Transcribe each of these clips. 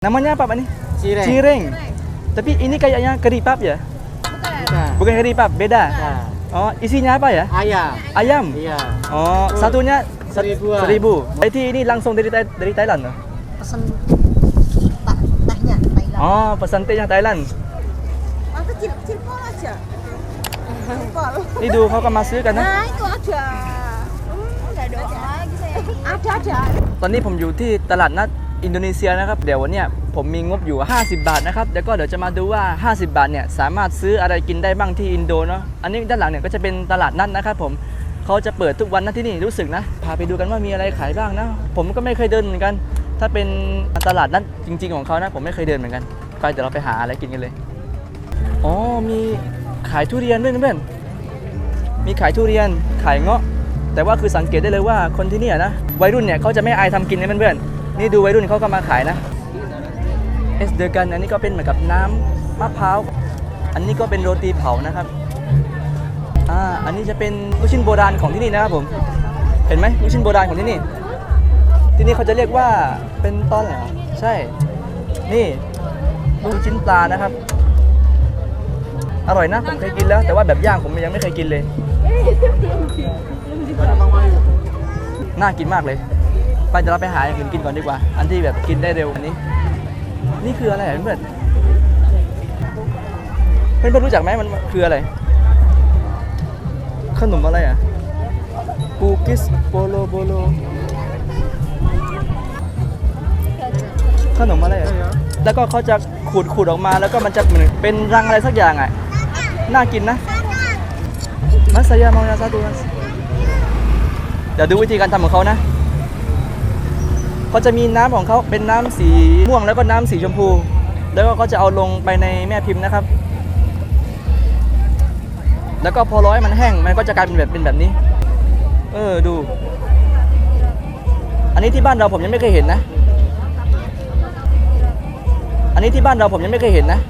Namanya apa Pak nih? Cireng. Cireng. Tapi ini kayaknya keripap ya? Bukan. Bukan keripap, beda. Nah, Oh, isinya apa ya? ayam. Ayam. Iya. Oh, satunya sat- Seribuan. seribu. Berarti ini langsung dari Thai- dari Thailand loh? pesen tak tehnya Thailand. Oh, pesan tehnya Thailand. Mas kecil kecil pol aja. Pol. Iniดูเขาก็มาซื้อกันนะ Nah itu ada. Hmm, nggak ada lagi saya. Ada ada. ตอนนี้ผมอยู่ที่ตลาดนัด อินโดนีเซียนะครับ เดี๋ยววันนี้ผมมีงบอยู่ 50 บาทนะครับแล้วก็เดี๋ยวจะมาดูว่า 50 บาทเนี่ยสามารถซื้ออะไรกินได้บ้างที่อินโดเนาะ อันนี้ด้านหลังเนี่ยก็จะเป็นตลาดนัดนะครับผมเขาจะเปิดทุกวันนะที่นี่รู้สึกนะ พาไปดูกันว่ามีอะไรขายบ้างนะ ผมก็ไม่เคยเดินเหมือนกัน ถ้าเป็นตลาดนัดจริง ๆ ของเขานะ ผมไม่เคยเดินเหมือนกัน ไปเดี๋ยวเราไปหาอะไรกินกันเลย อ๋อ มีขายทุเรียนด้วยนะเพื่อน มีขายทุเรียน ขายเงาะ แต่ว่าคือสังเกตได้เลยว่าคนที่นี่นะ วัยรุ่นเนี่ยเขาจะไม่อายทำกินนะเพื่อนๆ นี่ดูวัยรุ่นเขาก็มาขายนะเอสเดอร์กันอันนี้ก็เป็นเหมือนกับน้ำมะพร้าว อันนี้ก็เป็นโรตีเผานะครับอ่าอันนี้จะเป็นลูกชิ้นโบราณของที่นี่นะครับผม เห็นไหมลูกชิ้นโบราณของที่นี่ ที่นี่เขาจะเรียกว่าเป็นตอนเหรอใช่ นี่ลูกชิ้นปลานะครับ อร่อยนะผมเคยกินแล้ว แต่ว่าแบบย่างผมยังไม่เคยกินเลย น่ากินมากเลย ไปเดี๋ยวเราไปหาอย่างอื่นกินก่อนดีกว่า อันที่แบบกินได้เร็วอันนี้ นี่คืออะไรเพื่อนเพื่อนเพื่อนรู้จักไหมมันคืออะไร ขนมอะไรอะปูกิสโปโลโบโลขนมอะไรอะแล้วก็เขาจะขูดขูดออกมาแล้วก็มันจะเหมือนเป็นรังอะไรสักอย่างอะน่ากินนะมัสยามายาซาตูมัสเดี๋ยวดูวิธีการทำของเขานะ เขาจะมีน้ำของเขาเป็นน้ำสีม่วงแล้วก็น้ำสีชมพู แล้วก็เขาจะเอาลงไปในแม่พิมพ์นะครับ แล้วก็พอร้อยมันแห้งมันก็จะกลายเป็นแบบเป็นแบบนี้ เออดู อันนี้ที่บ้านเราผมยังไม่เคยเห็นนะ อันนี้ที่บ้านเราผมยังไม่เคยเห็นนะ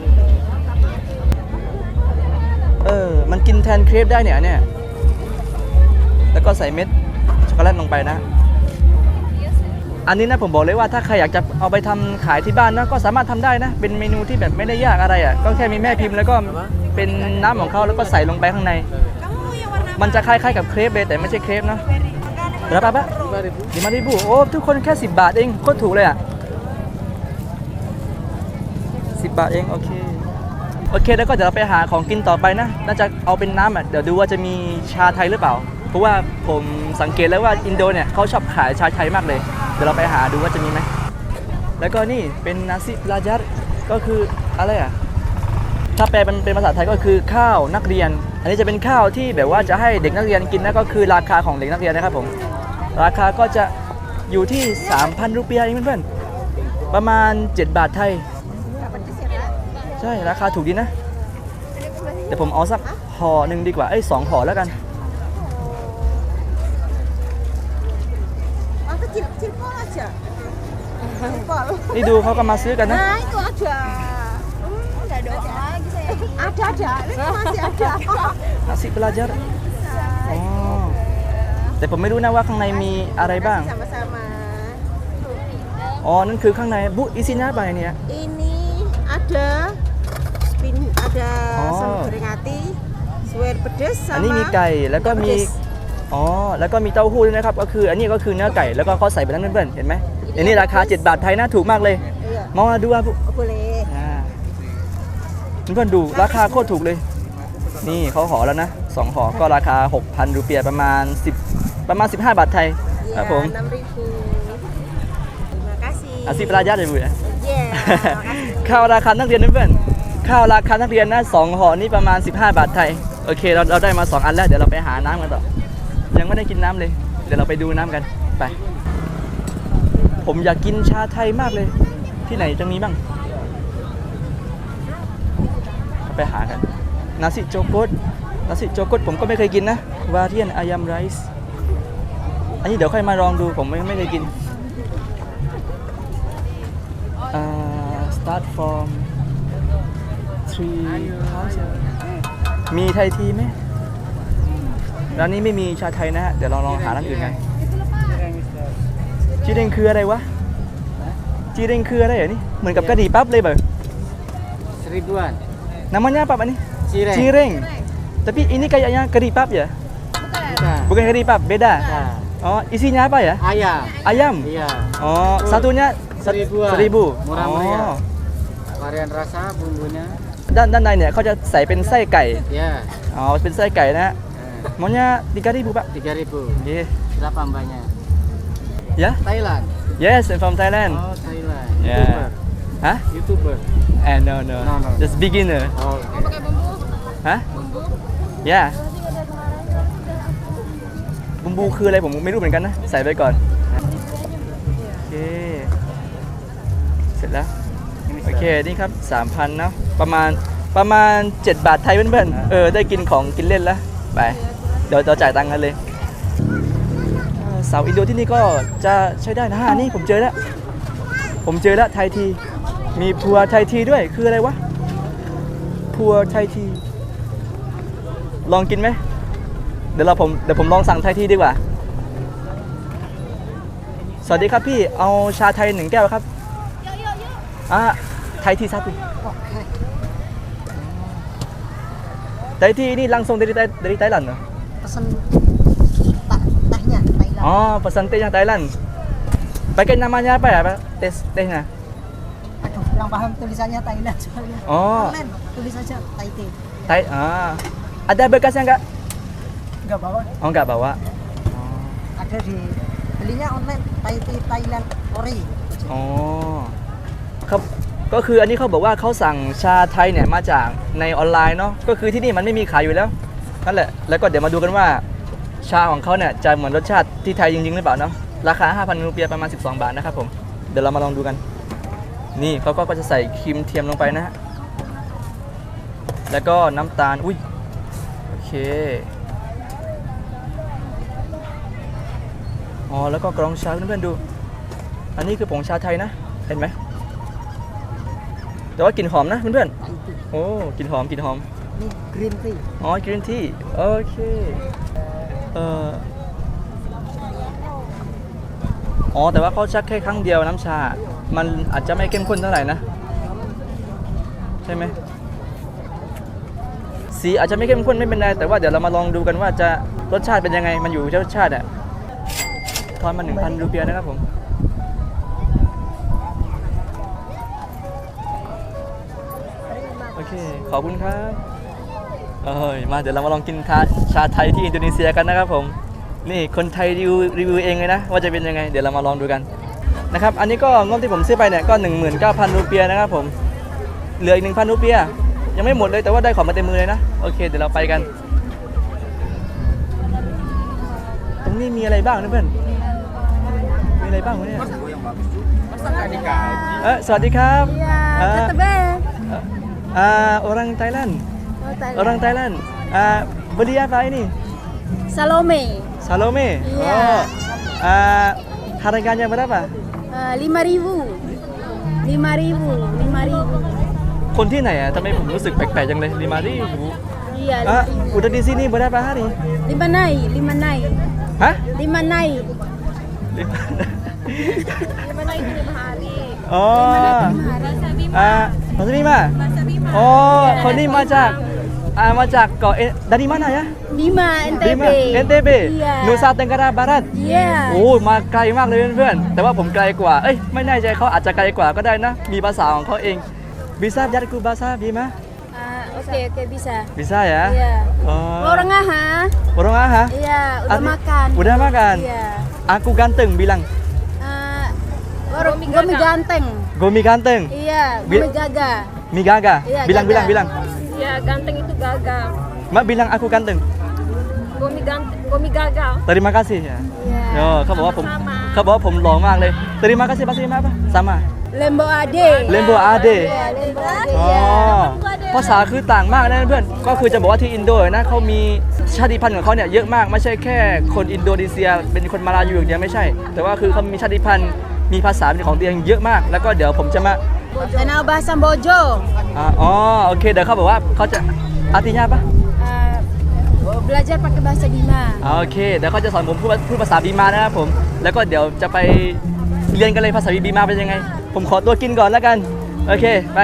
เออ มันกินแทนเครปได้เนี่ยเนี่ย แล้วก็ใส่เม็ดช็อกโกแลตลงไปนะ อันนี้นะผมบอกเลยว่าถ้าใครอยากจะเอาไปทำขายที่บ้านนะก็สามารถทำได้นะ เป็นเมนูที่แบบไม่ได้ยากอะไรอะ ก็แค่มีแม่พิมพ์แล้วก็เป็นน้ำของเขาแล้วก็ใส่ลงไปข้างใน มันจะคล้ายๆกับเครปเลยแต่ไม่ใช่เครปนะรับปะปะดีมาริบูโอ้ทุกคนแค่สิบบาทเองโคตรถูกเลยอะสิบบาทเองโอเคโอเคแล้วก็เดี๋ยวเราไปหาของกินต่อไปนะน่าจะเอาเป็นน้ำอะเดี๋ยวดูว่าจะมีชาไทยหรือเปล่า เพราะว่าผมสังเกตแล้วว่าอินโดเนี่ยเขาชอบขายชาไทยมากเลย เดี๋ยวเราไปหาดูว่าจะมีไหม แล้วก็นี่เป็นนาซิลาจัดก็คืออะไรอะ ถ้าแปลเป็นเป็นภาษาไทยก็คือข้าวนักเรียน อันนี้จะเป็นข้าวที่แบบว่าจะให้เด็กนักเรียนกินนะก็คือราคาของเด็กนักเรียนนะครับผม ราคาก็จะอยู่ที่ 3,000 รูเปียเองเพื่อนๆ ประมาณ 7 บาทไทย ใช่ ราคาถูกดีนะ เดี๋ยวผมเอาสักห่อหนึ่งดีกว่า เอ้ยสองห่อแล้วกัน kecil kecil pol aja. Pol. นี่ดูเขาก็มาซื้อกันนะ Nah itu ada. Hmm, nggak ada lagi saya. Ada ada. Ini masih ada. นาซิปลาจัดอ๋อแต่ผมไม่รู้นะว่าข้างในมีอะไรบ้าง Sama-sama. อ๋อนั่นคือข้างในบุอิซินาไปเนี่ย Ini ada spin ada Oh. sambal goreng ati, suwer pedes อัน sama นี้มีไก่ แล้วก็มี pedes. อ๋อ แล้วก็มีเต้าหู้ด้วยนะครับ ก็คืออันนี้ก็คือเนื้อไก่ แล้วก็เขาใส่ไปนั้นเพื่อนๆ เห็นไหมอันนี้ราคา 7 บาทไทยนะถูกมากเลย Iya. มองมาดูว่า Oh, boleh. อ่าเพื่อนๆดูราคาโคตรถูกเลย นี่เขาห่อแล้วนะสองห่อก็ราคา 6,000 รูเปียประมาณ 10 ประมาณ 15 บาทไทยครับ Iya, ผม 6.000. Terima kasih. อาซิปราญาเลยบุญ Iya, makasih. ข้าวราคานักเรียนนะเพื่อนข้าวราคานักเรียนนะสองห่อนี่ประมาณ 15 บาทไทย โอเคเราเราได้มา 2 อันแล้ว เดี๋ยวเราไปหาน้ำกันต่อ ยังไม่ได้กินน้ำเลย เดี๋ยวเราไปดูน้ำกัน ไป ผมอยากกินชาไทยมากเลย ที่ไหนจะมีบ้าง ไปหากัน นาซิโจโกดนาซิโจโกดผมก็ไม่เคยกินนะ วาเทียนอายามไรซ์อันนี้เดี๋ยวค่อยมาลองดู ผมไม่ไม่เคยกินอ่า start from three thousand มีไทยทีไหม ร้านนี้ไม่มีชาไทยนะฮะ เดี๋ยวเราลองหาร้านอื่นกัน Cireng, Mister. จีเด้งคืออะไรวะ จีจีเร่งคืออะไรเหรอนี่ เหมือนกับกะหรี่ปั๊บเลยเบอ Seribuan. namanya apa pak ini Cireng. cireng tapi ini kayaknya kari pap ya Bukan. bukan kari pap beda Nah, oh isinya apa ya ayam. ayam Iya. oh satunya se- Seribuan. seribu Murah oh. meriah. Varian rasa bumbunya. ด้านด้านในเนี่ยเขาจะใส่เป็นไส้ไก่ Ya. อ๋อเป็นไส้ไก่นะ Eh, maunya tiga ribu pak Tiga ribu. yeah. Berapa mbaknya? ya Thailand. yes I'm from Thailand Oh Thailand. Yeah. Youtuber. hah Youtuber. eh no no, No, no. just beginner Oh. okay. ฮะ yeah บุมบูคืออะไรผมไม่รู้เหมือนกันนะ ใส่ไปก่อน โอเค เสร็จแล้ว โอเค นี่ครับ 3,000 เนาะประมาณประมาณ 7 บาทไทยเพื่อนๆ เออ ได้กินของกินเล่นแล้ว ไป เดี๋ยวเราจ่ายตังค์กันเลยเออเสาอินโดที่นี่ก็จะใช้ได้นะฮะนี่ผมเจอแล้ว ผมเจอแล้วไทยที มีพัวไทยทีด้วยคืออะไรวะพัวไทยที ลองกินไหมเดี๋ยวเราผมเดี๋ยวผมลองสั่งไทยทีดีกว่า สวัสดีครับพี่เอาชาไทยหนึ่งแก้วครับอะไทยทีซับดิไทยที ini langsung dari Thai- dari Thailand loh. pesen tak tehnya Thailand. Oh, pesan tehnya Thailand. Pakai namanya apa ya, Pak? Tes tehnya. Aduh, kurang paham tulisannya Thailand soalnya. Oh, Online tulis aja Thai tea. Thai. Ah. Ada bekasnya enggak? Enggak bawa, Oh, enggak bawa. ada di belinya online Thai tea Thailand ori. อ๋อครับก็คืออันนี้เขาบอกว่าเขาสั่งชาไทยเนี่ยมาจากในออนไลน์เนาะก็คือที่นี่มันไม่มีขายอยู่แล้ว นั่นแหละแล้วก็เดี๋ยวมาดูกันว่า ชาของเขาเนี่ยจะเหมือนรสชาติที่ไทยจริงๆหรือเปล่าเนาะราคา 5,000รูเปียประมาณ 12 บาทนะครับผมเดี๋ยวเรามาลองดูกัน นี่เขาก็จะใส่ครีมเทียมลงไปนะฮะแล้วก็น้ำตาลอุ้ยโอเคอ๋อแล้วก็กรองชาเพื่อนๆดู อันนี้คือผงชาไทยนะ เห็นไหมแต่ว่ากลิ่นหอมนะเพื่อนๆโอ้กลิ่นหอมกลิ่นหอม Ini green tea. อ๋อกรีนทีโอเคเอ่ออ๋อแต่ว่าเขาชักแค่ครั้งเดียวน้ำชา มันอาจจะไม่เข้มข้นเท่าไหร่นะ ใช่ไหมสีอาจจะไม่เข้มข้นไม่เป็นไรแต่ว่าเดี๋ยวเรามาลองดูกันว่าจะรสชาติเป็นยังไงมันอยู่รสชาติอะทอนมา1,000รูเปียนะครับผมโอเค ขอบคุณครับ เอ้ยมาเดี๋ยวเรามาลองกินชาชาไทยที่อินโดนีเซียกันนะครับผมนี่คนไทยรีวิวรีวิวเองเลยนะ ว่าจะเป็นยังไง เดี๋ยวเรามาลองดูกันนะครับอันนี้ก็งบที่ผมซื้อไปเนี่ยก็ 19,000รูเปียนะครับผมเหลืออีก1,000รูเปียยังไม่หมดเลยแต่ว่าได้ของมาเต็มมือเลยนะโอเคเดี๋ยวเราไปกัน ตรงนี้มีอะไรบ้างนะเพื่อนมีอะไรบ้างวะเนี่ยเออสวัสดีครับ Iya, Ah. ketebak. Ah, orang Thailand Oh, Thailand. orang Thailand Ah, beli apa ini Salome. Salome Iya. oh Ah, harganya berapa Eh, Lima ribu. Lima ribu. Lima ribu. คนที่ไหนอ่ะทำไมผมรู้สึกแปลกๆจังเลยลิมารีหู Iya, lima ah ribu. udah di sini berapa hari Lima nai, lima nai. hah Lima nai. lima Lima nai itu lima hari. oh Lima hari. ah Mas Bima oh คนนี้มาจาก อ่ามาจากเกาะเอdari mana ya Lima NTB. Bima NTB Iya. Nusa Tenggara Barat Iya. โอ้มาไกลมากเลยเพื่อนๆ แต่ว่าผมไกลกว่า เอ้ย ไม่แน่ใจเขาอาจจะไกลกว่าก็ได้นะ มีภาษาของเขาเอง bisa biar ku bahasa Bima Ah, Oke, oke bisa. bisa ya Iya. oh Orang aha. orang aha Iya, udah Arti- makan. udah makan Iya. aku ganteng bilang Ah, Orang Gomi ganteng. gomi ganteng Iya, Bil- Gomi gaga. mi gaga Iya, bilang gaga. bilang bilang Ya, ganteng itu gagal. mak bilang aku ganteng Gomi ganteng, Gomi gagal. terima kasih ya Iya. โอ้เขาบอกว่าผม Sama-sama เขาบอกว่าผมหล่อมากเลย terima kasih bahasa Bima apa sama Lembo Ade. Lembo Ade Iya, Lembo Ade. อ๋อ Iya. ภาษาคือต่างมากนะเพื่อน ก็คือจะบอกว่าที่อินโดนะเขามีชาติพันธุ์ของเขาเนี่ยเยอะมาก ไม่ใช่แค่คนอินโดนีเซีย เป็นคนมาลายูอย่างเดียวไม่ใช่ แต่ว่าคือเขามีชาติพันธุ์ มีภาษาเป็นของตัวเองเยอะมาก แล้วก็เดี๋ยวผมจะมา Kenal bahasa Bojo. อ่าอ๋อโอเคเดี๋ยวเขาบอกว่าเขาจะอาติญาปะ Ah, belajar pakai bahasa Bima. อ่าโอเคเดี๋ยวเขาจะสอนผมพูดพูดภาษาบีมานะครับผม แล้วก็เดี๋ยวจะไปเรียนกันเลยภาษาบีมาเป็นยังไง ผมขอตัวกินก่อนแล้วกัน โอเค ไป